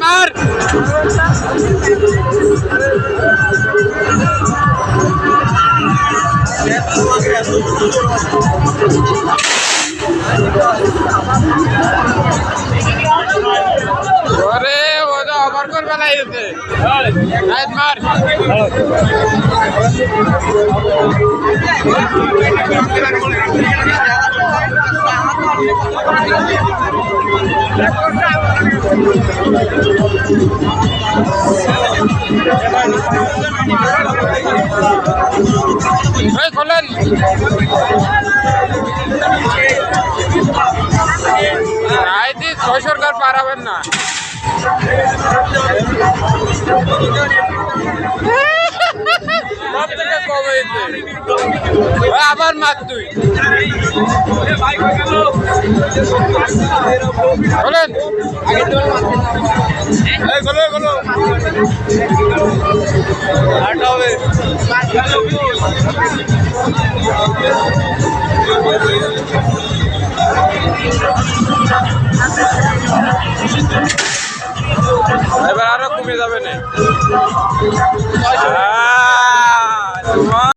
মার ওরে ও তো ওভার করে বেলাইছে রাইট মার খোলেন রাইতি ছয় সরকার পারাবেন না। আবার মার তুই। হবে। এবার আরও কমে যাবে না।